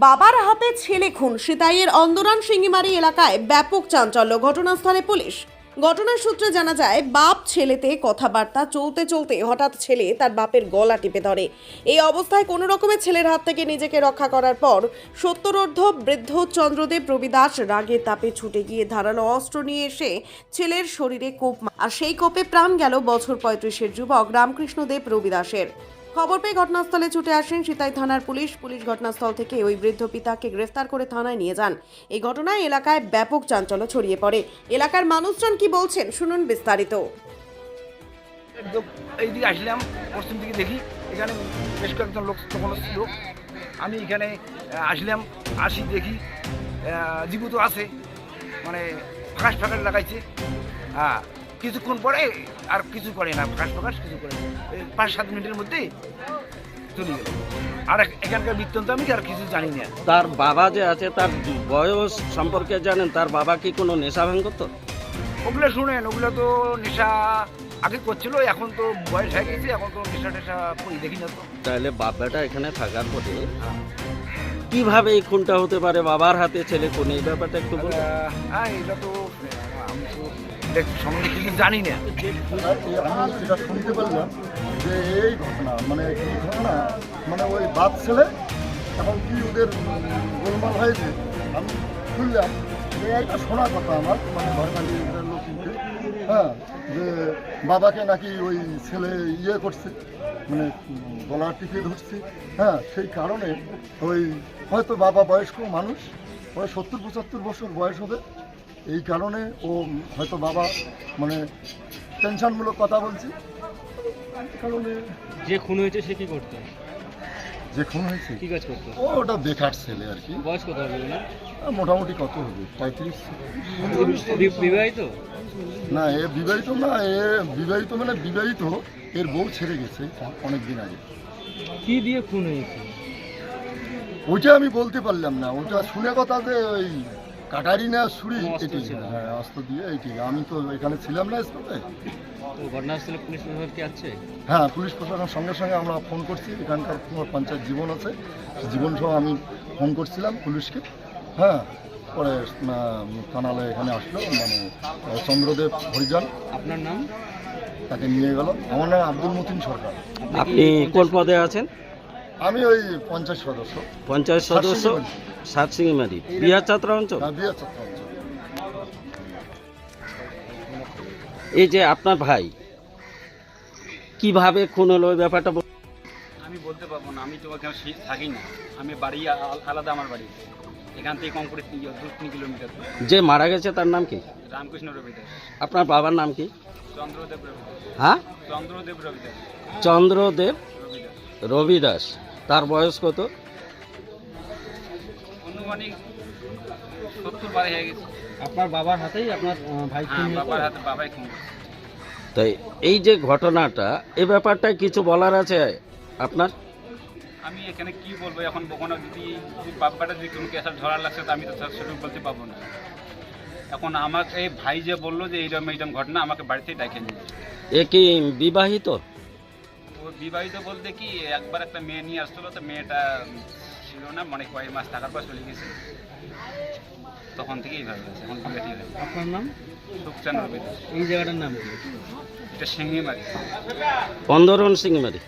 বাবার হাতে ছেলে খুন। সিতাইয়ের অন্দরান সিঙ্গিমারি এলাকায় ব্যাপক চাঞ্চল্য। ঘটনাস্থলে পুলিশ। ঘটনার সূত্রে জানা যায়, বাপ ছেলেতে কথাবার্তা চলতে চলতে হঠাৎ ছেলে তার বাপের গলা টিপে ধরে। এই অবস্থায় কোনো রকমের ছেলের হাত থেকে নিজেকে রক্ষা করার পর সত্তরোর্ধ বৃদ্ধ চন্দ্রদেব রবিদাস রাগে তাপে ছুটে গিয়ে ধারালো অস্ত্র নিয়ে এসে ছেলের শরীরে কোপ আর সেই কোপে প্রাণ গেল বছর পঁয়ত্রিশের যুবক রামকৃষ্ণদেব রবিদাসের। খবর পেয়ে ঘটনাস্থলে ছুটে আসেন সিতাই থানার পুলিশ। পুলিশ ঘটনাস্থল থেকে ওই বৃদ্ধ পিতাকে গ্রেফতার করে থানায় নিয়ে যান। এই ঘটনায় এলাকায় ব্যাপক চাঞ্চল্য ছড়িয়ে পড়ে। এলাকার মানুষজন কি বলছেন শুনুন বিস্তারিত। এইদিকে আসলাম, পশ্চিম দিকে দেখি। এখানে বেশ কয়েকজন লোক তখন ছিল। আমি এখানে আসলাম, আসি দেখি। জীবিত আছে মানে ফাঁকাশ ফাঁকাশ লাগাইছে। হ্যাঁ কিছুক্ষণ পরে আর কিছু করে না ফাঁকাশ ফাঁকাশ কিছু করে না। পাঁচ সাত মিনিটের মধ্যে চলে গেল। আর এখানকার বৃত্তান্ত আমি আর কিছু জানি না। তার বাবা যে আছে তার বয়স সম্পর্কে জানেন? তার বাবা কি কোনো নেশা ভাঙ করতো? ওগুলো শুনেন ওগুলো তো নেশা আগে করছিল এখন তো বয়স হয়ে গেছে এখন তো নেশা টেশা করি দেখি না তো। তাহলে বাবাটা এখানে থাকার পরে হ্যাঁ। কীভাবে এই খুনটা হতে পারে? বাবার হাতে ছেলে কোন? এই ব্যাপারটা একটু বলুন। হ্যাঁ এটা তো সম্বন্ধে কিছু জানি না। আমি শুনতে পারলাম যে এই ঘটনা মানে এই ঘটনা মানে ওই বাপ ছেলে, এখন কি ওদের গোলমাল হয়েছে? আমি শুনলাম যে একটা শোনা কথা আমার মানে ঘরকালি লোককে হ্যাঁ যে বাবাকে নাকি ওই ছেলে ইয়ে করছে মানে গলা টিপে ধরছে হ্যাঁ সেই কারণে ওই হয়তো বাবা বয়স্ক মানুষ, ওই সত্তর পঁচাত্তর বছর বয়স হবে এই কারণে ও হয়তো বাবা মানে টেনশনমূলক কথা বলছি। কারণে যে খুন হয়েছে সে কি করতো? যে খুন হয়েছে? কি কাজ করতো? ও ওটা বেকার ছেলে আর কি। বয়স কত হবে না মোটামুটি কত হবে? পঁয়ত্রিশ। বিবাহিত? না এ বিবাহিত না এ বিবাহিত মানে বিবাহিত। এর বউ ছেড়ে গেছে অনেক দিন আগে। কি দিয়ে খুন হয়েছে? ওইটা আমি বলতে পারলাম না। ওটা শুনে কথা যে ওই কাটারি না ছুরি এটি হ্যাঁ অস্ত্র দিয়ে এইটি আমি তো এখানে ছিলাম না তো ঘটনাস্থলে পুলিশ প্রশাসন কি আছে? হ্যাঁ পুলিশ প্রশাসনের সঙ্গে সঙ্গে আমরা ফোন করছি। এখানকার কোনো পঞ্চায়েত জীবন আছে। জীবন সহ আমি ফোন করছিলাম পুলিশকে। হ্যাঁ পরে আহ, থানালে এখানে আসলো মানে চন্দ্রদেব হরিজন। আপনার নাম? তাকে নিয়ে গেল। আমার নাম আব্দুল মতিন সরকার। আপনি কোন পদে আছেন? আমি ওই পঞ্চায়েত সদস্য। পঞ্চায়েত সদস্য সাতসিংমারি বিহার ছাত্র অঞ্চল? হ্যাঁ, বিহার চত্বর অঞ্চল। এই যে আপনার ভাই কীভাবে খুন হলো ওই ব্যাপারটা আমি বলতে পারব না আমি তো ওখানে থাকি না। আমি বাড়ি আলাদা আমার বাড়ি। এখান থেকে কম করে দু তিন কিলোমিটার। যে মারা গেছে তার নাম কি? রামকৃষ্ণ রবিদাস আপনার বাবার নাম কি? চন্দ্রদেব রবিদাস হ্যাঁ? চন্দ্রদেব রবিদাস চন্দ্রদেব রবিদাস রবিদাস। তার বয়স কত? অনুমানিক সত্তর বারে হয়ে গেছে। আপনার বাবার হাতেই আপনার ভাই হ্যাঁ? বাবার হাতে বাবাই খুন তাই এই যে ঘটনাটা এ ব্যাপারটা কিছু বলার আছে আপনার? আমি এখানে কি বলব? এখন কখনো যদি বাব্বাটা যদি কোনো কেসার ধরার লাগছে তো আমি তো সেরকম বলতে পারব না। এখন আমাকে এই ভাই যে বলল যে এইরকম এইরকম ঘটনা আমাকে বাড়িতেই ডাকে নিয়ে এ কি বিবাহিত? বিবাহিত বলতে কি একবার একটা মেয়ে নিয়ে আসছিল তো মেয়েটা ছিল না মানে কয়েক মাস থাকার পর চলে গেছে। তখন থেকে এইভাবে আছে এখন বিয়ে ঠিক আছে আপনার নাম? সুখচান রবি এই জায়গাটার নাম কি? এটা সিংহিমারি। মারি অন্দরন সিংমারি